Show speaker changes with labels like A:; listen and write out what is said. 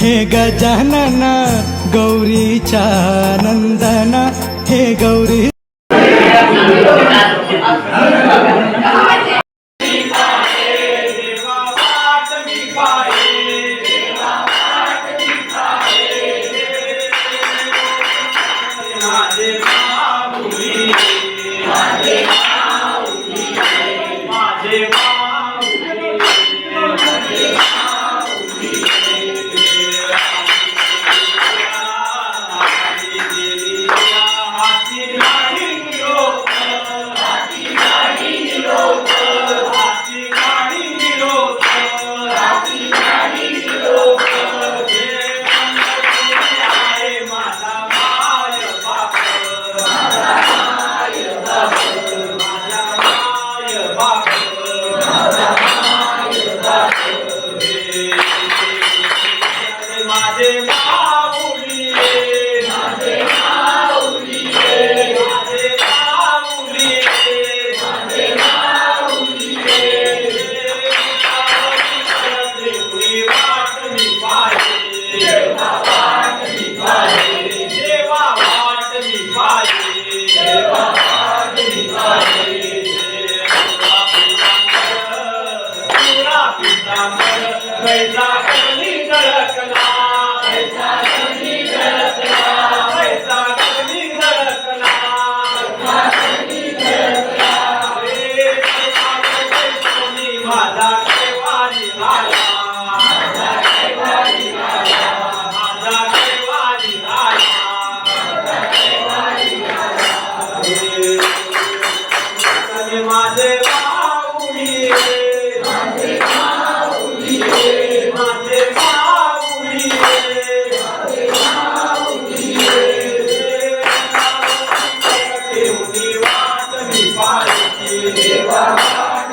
A: हे गजानन गौरीच्या नंदना हे गौरी
B: माझे माऊलीये माझे देवा वाट